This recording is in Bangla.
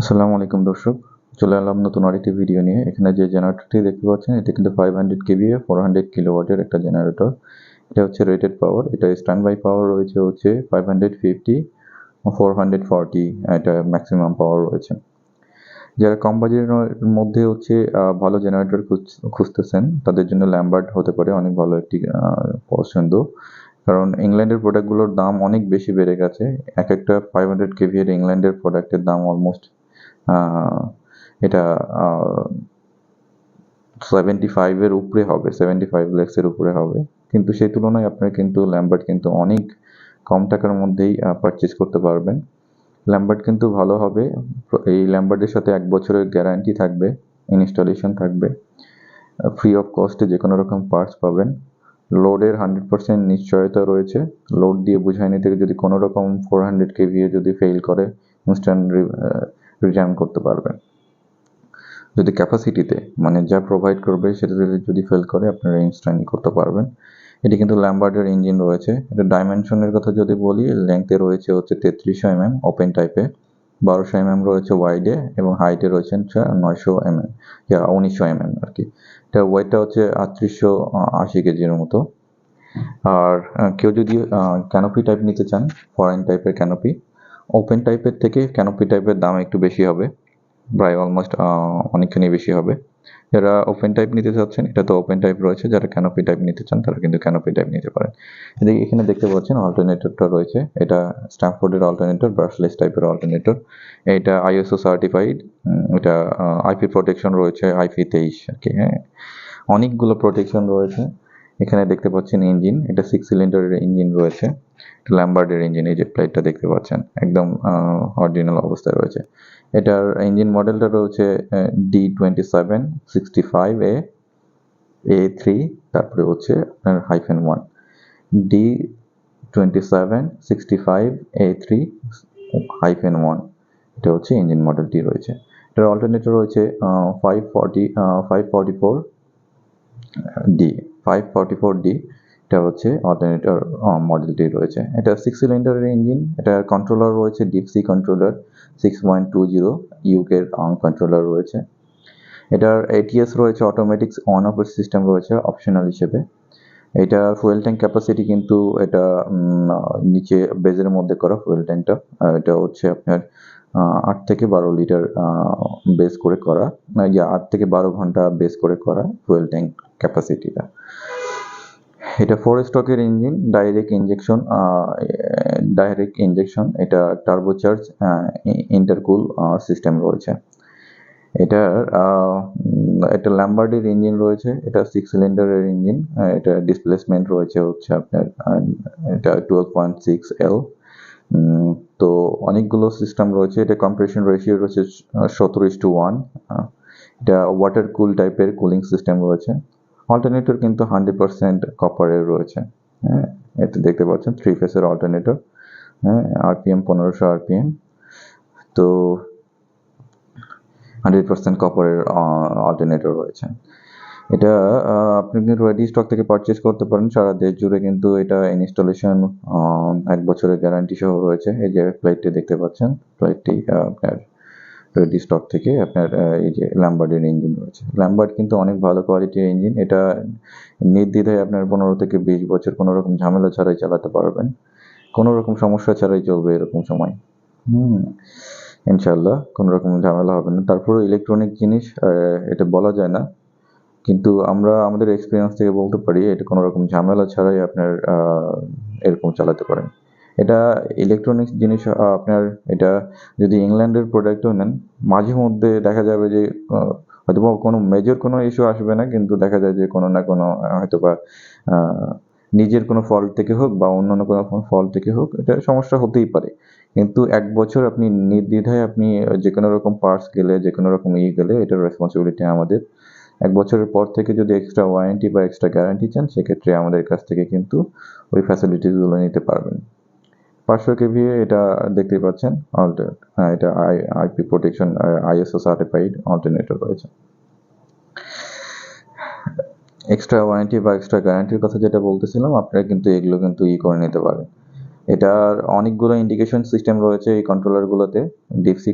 আসসালামু আলাইকুম দর্শক, চলে এলাম নতুন আরেকটি ভিডিও নিয়ে। এখানে যে জেনারেটরটি দেখতে পাচ্ছেন, এটি কিন্তু five hundred KVA four hundred কিলোওয়াটের একটা জেনারেটর এটা হচ্ছে রেটেড পাওয়ার এটা স্ট্যান্ড বাই পাওয়ার রয়েছে হচ্ছে five hundred fifty four hundred forty এটা ম্যাক্সিমাম পাওয়ার রয়েছে। যারা কম বাজেটের মধ্যে হচ্ছে ভালো জেনারেটর খুঁজতেছেন, তাদের জন্য ল্যাম্বার্ট হতে পারে অনেক ভালো একটি পছন্দ। কারণ ইংল্যান্ডের প্রোডাক্টগুলোর দাম অনেক বেশি বেড়ে গেছে। এক একটা ফাইভ হান্ড্রেড কেভিএর ইংল্যান্ডের প্রোডাক্টের দাম অলমোস্ট এটা সেভেন্টি ফাইভের উপরে হবে সেভেন্টি ফাইভ ল্যাক্সের উপরে হবে। কিন্তু সেই তুলনায় আপনার কিন্তু ল্যাম্বার্ট কিন্তু অনেক কম টাকার মধ্যেই পারচেজ করতে পারবেন। ল্যাম্বার্ট কিন্তু ভালো হবে। এই ল্যাম্বার্টের সাথে এক বছরের গ্যারান্টি থাকবে ইনস্টলেশন থাকবে। ফ্রি অফ কস্টে যে কোনো রকম পার্টস পাবেন। লোডের হান্ড্রেড পার্সেন্ট নিশ্চয়তা রয়েছে। লোড দিয়ে বুঝাই নিতে যদি কোনো রকম ফোর হান্ড্রেড কেভিএ যদি ফেল করে ইনস্ট্যান্ট রিটার্ন করতে পারবেন। যদি ক্যাপাসিটিতে মানে যা প্রোভাইড করবে সেটাতে যদি ফেল করে, আপনারা ইনস্ট্যান্ট করতে পারবেন। এটি কিন্তু ল্যাম্বার্ডের ইঞ্জিন রয়েছে। এটা ডাইমেনশনের কথা যদি বলি লেংথে রয়েছে হচ্ছে তেত্রিশশো এমএম ওপেন টাইপে বারোশো এমএম রয়েছে ওয়াইডে এবং হাইটে রয়েছে নয়শো এমএম ইয়া, উনিশশো এমএম আর কি এটা ওয়েটটা হচ্ছে আটত্রিশশো আশি কেজির মতো। আর কেউ যদি ক্যানোপি টাইপ নিতে চান ফরেন টাইপের ক্যানোপি ওপেন টাইপের থেকে ক্যানোপি টাইপের দাম একটু বেশি হবে। প্রায় অলমোস্ট অনেকখানি বেশি হবে। যারা ওপেন টাইপ নিতে চাচ্ছেন, এটা তো ওপেন টাইপ রয়েছে, যারা ক্যানোপি টাইপ নিতে চান, তারা কিন্তু ক্যানোপি টাইপ নিতে পারেন। এদিকে এখানে দেখতে পাচ্ছেন অল্টারনেটরটা রয়েছে। এটা স্ট্যাম্পফোর্ডের অল্টারনেটর ব্রাশলেস টাইপের অল্টারনেটর এটা আইএসও সার্টিফাইড এটা আইপি প্রোটেকশন রয়েছে আইপি তেইশ আর কি হ্যাঁ। অনেকগুলো প্রোটেকশন রয়েছে। এখানে দেখতে পাচ্ছেন ইঞ্জিন। এটা সিক্স সিলিন্ডারের ইঞ্জিন রয়েছে। ল্যাম্বার্ডের ইঞ্জিন, এই যে প্লেটটা দেখতে পাচ্ছেন। একদম অরিজিনাল অবস্থায় রয়েছে। এটার ইঞ্জিন মডেলটা রয়েছে D twenty seven sixty five A A three তারপরে হচ্ছে আপনার hyphen one D twenty seven sixty five A three hyphen one এটা হচ্ছে ইঞ্জিন মডেলটি রয়েছে। এটার অল্টারনেটর রয়েছে five forty five forty four D five forty four D এটা হচ্ছে অল্টারনেটর মডেলটি রয়েছে। এটা সিক্স সিলিন্ডারের ইঞ্জিন এটার কন্ট্রোলার রয়েছে Deep Sea controller six point two zero ইউকের কন্ট্রোলার রয়েছে। এটার এটিএস রয়েছে অটোমেটিক অন অফ সিস্টেম রয়েছে অপশনাল হিসেবে। এটার ফুয়েল ট্যাঙ্ক ক্যাপাসিটি কিন্তু এটা নিচে বেজের মধ্যে করা ফুয়েল ট্যাঙ্কটা এটা হচ্ছে আপনার আট থেকে বারো লিটার বেস করে করা ইয়া আট থেকে বারো ঘণ্টা বেস করে করা ফুয়েল ট্যাঙ্ক ক্যাপাসিটিটা এটা ফোর স্টকের engine direct injection direct injection এটা টার্বোচার্জ ইন্টারকুল সিস্টেম রয়েছে। এটার একটা ল্যাম্বার্ডের ইঞ্জিন রয়েছে, এটা সিক্স সিলিন্ডারের ইঞ্জিন এটা ডিসপ্লেসমেন্ট রয়েছে হচ্ছে আপনার এটা টুয়েলভ পয়েন্ট সিক্স এল তো অনেকগুলো সিস্টেম রয়েছে। এটা কম্প্রেশন রেশিও রয়েছে সতেরো টু ওয়ান এটা ওয়াটার কুল টাইপের কুলিং সিস্টেম রয়েছে। অল্টারনেটর কিন্তু হান্ড্রেড পার্সেন্ট কপারের রয়েছে। হ্যাঁ এতে দেখতে পাচ্ছেন থ্রি ফেসের অল্টারনেটর হ্যাঁ আরপিএম পনেরোশো আরপিএম তো হান্ড্রেড পার্সেন্ট কপারের অল্টারনেটর রয়েছে। এটা আপনি কিন্তু রেডি স্টক থেকে পারচেজ করতে পারেন। সারা দেশ জুড়ে কিন্তু এটা ইনস্টলেশন এক বছরের গ্যারান্টি সহ রয়েছে। এই যে ফ্লাইটটি দেখতে পাচ্ছেন প্লেটটি আপনার রেডি স্টক থেকে আপনার এই যে ল্যাম্বার্ডের ইঞ্জিন রয়েছে। ল্যাম্বার্ড কিন্তু অনেক ভালো কোয়ালিটির ইঞ্জিন এটা নির্দ্বিধায় আপনার পনেরো থেকে বিশ বছর কোনো রকম ঝামেলা ছাড়াই চালাতে পারবেন। কোনো রকম সমস্যা ছাড়াই চলবে এরকম সময়। হুম ইনশাল্লাহ কোনো রকম ঝামেলা হবে না। তারপরে ইলেকট্রনিক জিনিস এটা বলা যায় না। কিন্তু আমরা আমাদের এক্সপিরিয়েন্স থেকে বলতে পারি, এটা কোনো রকম ঝামেলা ছাড়াই আপনার এরকম চালাতে পারেন। এটা ইলেকট্রনিক্স জিনিস আপনার এটা যদি ইংল্যান্ডের প্রোডাক্টও নেন, মাঝে মধ্যে দেখা যাবে যে হয়তো বা কোনো মেজর কোনো ইস্যু আসবে না, কিন্তু দেখা যায় যে কোনো না কোনো হয়তো বা নিজের কোনো ফল্ট থেকে হোক বা অন্যান্য কোনো ফল্ট থেকে হোক, এটা সমস্যা হতেই পারে। কিন্তু এক বছর আপনি নির্দ্বিধায় আপনি যে কোনো রকম পার্টস গেলে যে কোনো রকম ইয়ে গেলে, এটার রেসপন্সিবিলিটি আমাদের। এক বছরের পর থেকে যদি এক্সট্রা ওয়ারেন্টি বা এক্সট্রা গ্যারান্টি চান, সেক্ষেত্রে আমাদের কাছ থেকে কিন্তু ওই ফ্যাসিলিটিসগুলো নিতে পারবেন। পাঁচশো কেভি এটা দেখতেই পাচ্ছেন অল্টার হ্যাঁ এটা I IP protection ISO certified alternator রয়েছে। এক্সট্রা ওয়ারেন্টি বা এক্সট্রা গ্যারান্টির কথা যেটা বলতেছিলাম, আপনারা কিন্তু এগুলো কিন্তু ই করে নিতে পারেন। এটার অনেকগুলো ইন্ডিকেশন সিস্টেম রয়েছে এই কন্ট্রোলারগুলোতে ডিপসি